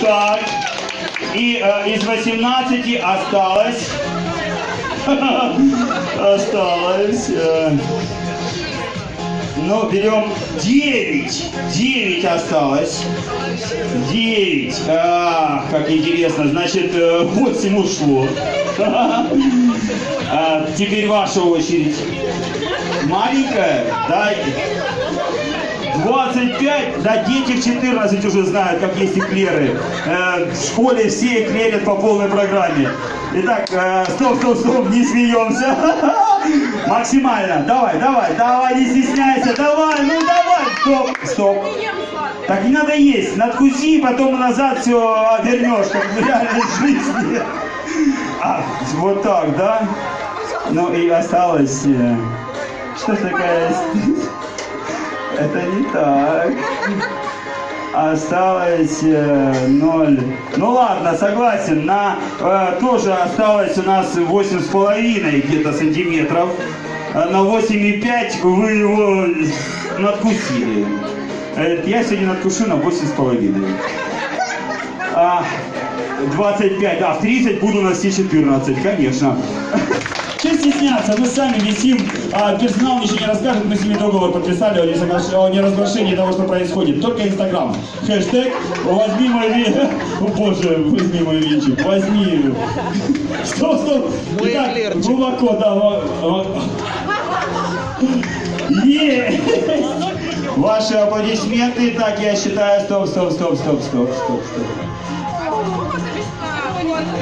Так. И э, из 18 осталось... Осталось... э, ну, берем 9. 9 осталось. 9. А, как интересно. Значит, э, 8 ушло. А, теперь ваша очередь. Маленькая? Да. 25, да дети в 14 уже знают, как есть эклеры. Э, в школе все эклерят по полной программе. Итак, э, стоп, стоп, стоп, не смеемся. Максимально, давай, давай, давай, не стесняйся, давай, ну давай, стоп, стоп. Так не надо есть, надкуси, потом назад все вернешь, как в реальной жизни. А, вот так, да? Ну и осталось... э, Что ж такая... Это не так. Осталось э, ноль. Ну ладно, согласен. На э, тоже осталось у нас восемь с половиной где-то сантиметров. А на 8,5 вы его надкусили. Э, Я сегодня надкушу на 8 с половиной. А, 25, да, в 30 буду носить 14, конечно. Что стесняться, мы сами висим, а персонал ничего не расскажет, мы с ними договор подписали о, несоглаш- о неразглашении того, что происходит. Только Инстаграм. Хэштег «Возьми мой ви...» О боже, возьми мой винчик, возьми. Стоп, стоп. Мой Итак, глубоко, да. Есть! Ваши аплодисменты. Так, я считаю. Стоп, стоп, стоп, стоп, стоп, стоп, стоп.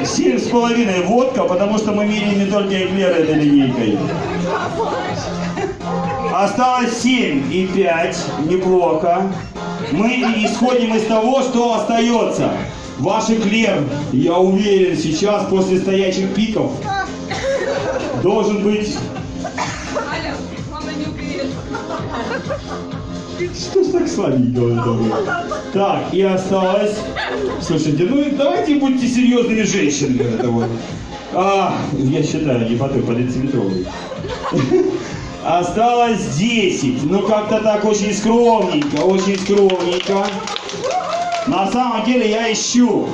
Семь с половиной водка, потому что мы меряем не только эклеры этой линейкой. Осталось семь и пять, неплохо. Мы исходим из того, что остается. Ваш эклер, я уверен, сейчас после стоячих пиков должен быть... Что ж так слабенько вот это? Так, и осталось... Слушайте, ну давайте будьте серьезными женщинами. Это вот. А, я считаю, не по той, по дециметровой. Осталось 10. Ну как-то так очень скромненько, очень скромненько. На самом деле я ищу.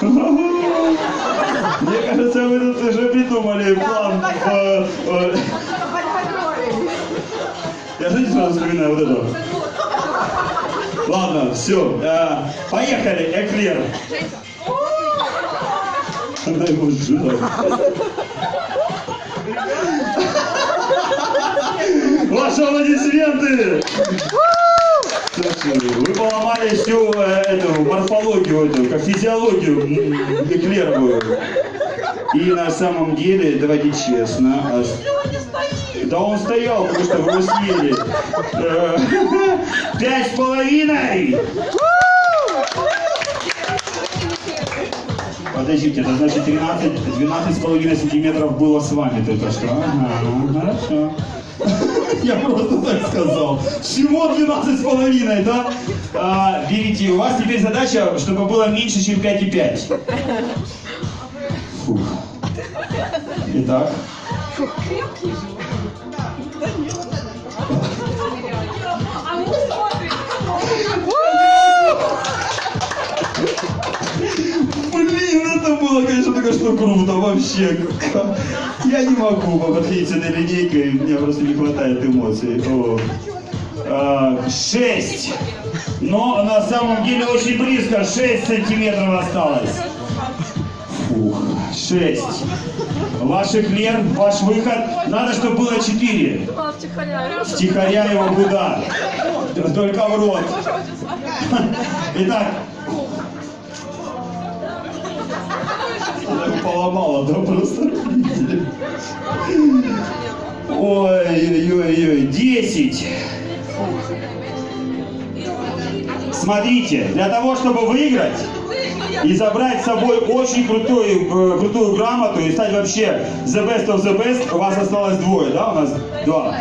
Мне кажется, вы тут уже придумали план. Э, э. Я знаете, сразу вспоминаю вот это. Ладно, все. поехали, эклер. Она его сжила. Ваши аплодисменты! Вы поломали всю э, эту морфологию, эту, как физиологию эклеровую. И на самом деле, давайте честно, да он стоял, потому что вы его съели. Э, Пять с половиной! Подождите, это значит 13, 12 с половиной сантиметров было с вами только что. Ага, хорошо. Я просто так сказал. Всего 12 с половиной, да? А, берите, у вас теперь задача, чтобы было меньше, чем 5,5. Фух. Итак. А было, конечно, только что круто вообще. Я не могу подходить с этой линейкой, мне просто не хватает эмоций. О. А, Шесть. Но на самом деле очень близко, 6 сантиметров осталось. Фух, 6. Ваш эклер, ваш выход. Надо, чтобы было 4. Втихаря его куда? Только в рот. Итак. Поломала, да, просто? видите? Ой-ой-ой, 10. Смотрите, для того, чтобы выиграть и забрать с собой очень крутую, э, крутую грамоту и стать вообще the best of the best, у вас осталось двое, да, у нас? Два.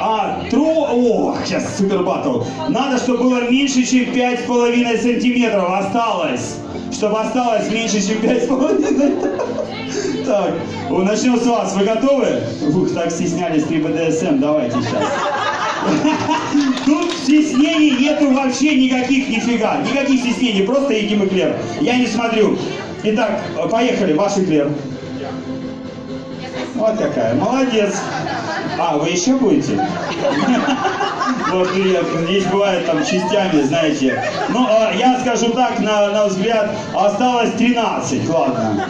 А, тру... О, сейчас супер баттл. Надо, чтобы было меньше, чем 5,5 сантиметров осталось. Чтобы осталось меньше, чем 5,5. Так, начнем с вас. Вы готовы? Ух, так стеснялись при БДСМ. Давайте сейчас. Тут стеснений нету вообще никаких нифига. Никаких стеснений, просто едим эклер. Я не смотрю. Итак, поехали, ваш эклер. Вот какая, молодец. А, вы еще будете? Вот здесь бывает там частями, знаете. Ну, а, я скажу так, на, на взгляд, осталось 13, ладно.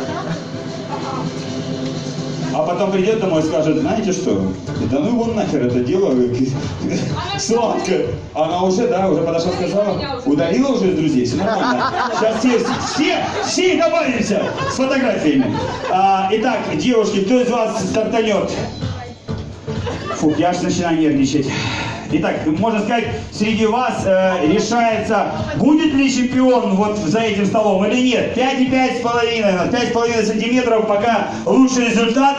Потом придет домой и скажет, знаете что, да ну вон нахер это дело, сладко. Она уже, да, уже подошла, сказала, удалила уже из друзей, все нормально. Сейчас все, все, все добавимся с фотографиями. А, итак, девушки, кто из вас стартанет? Фу, я аж начинаю нервничать. Итак, можно сказать, среди вас э, решается, будет ли чемпион вот за этим столом или нет. 5,5 с половиной, 5 с половиной сантиметров, пока лучший результат.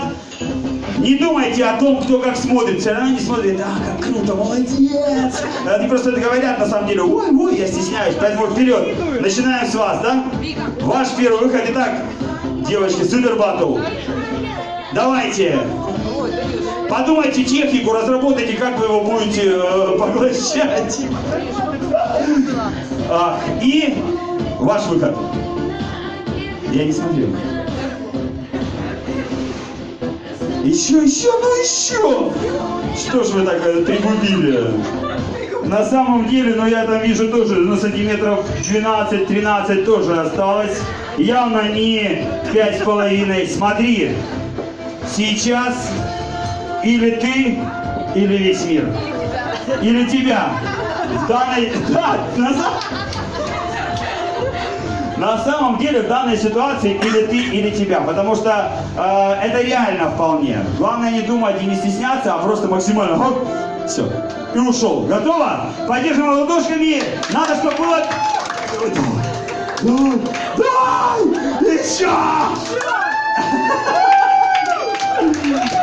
Не думайте о том, кто как смотрит. Все равно не смотрит, а, как круто, молодец. Они просто это говорят, на самом деле, ой, ой, я стесняюсь, поэтому вперед. Начинаем с вас, да? Ваш первый выход. Итак, девочки, супер батл. Давайте. Подумайте технику, разработайте, как вы его будете э, поглощать. А, и ваш выход. Я не смотрел. Еще, еще, ну еще! Что ж вы так э, пригубили? На самом деле, ну я там вижу тоже, ну сантиметров 12-13 тоже осталось. Явно не пять с половиной. Смотри, сейчас или ты, или весь мир. Или тебя. В. Да, на, на самом деле в данной ситуации или ты, или тебя. Потому что э, это реально вполне. Главное не думать и не стесняться, а просто максимально хоп, все. И ушел. Готово? Поддерживаем ладошками. Надо, чтобы было... Давай, давай, еще!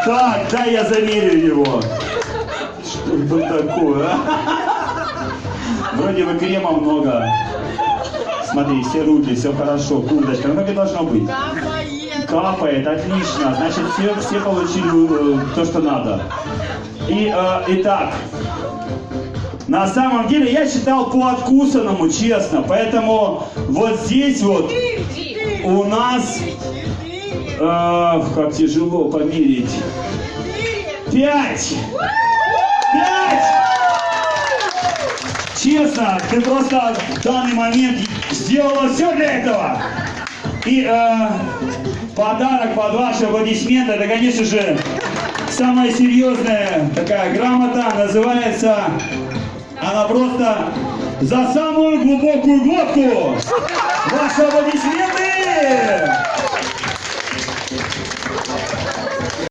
Так, дай я замерю его. Что это такое? а? Вроде бы крема много. Смотри, все руки, все хорошо, курточка. Ну как и должно быть. Капает, отлично. Значит, все, все получили э, то, что надо. И, э, итак, на самом деле я считал по откусанному, честно. Поэтому вот здесь вот у нас... Ах, как тяжело померить. Пять! Пять! Честно, ты просто в данный момент сделала все для этого. И э, подарок под ваши аплодисменты, это, конечно же, самая серьезная такая грамота, называется она просто за самую глубокую глотку. Ваши аплодисменты!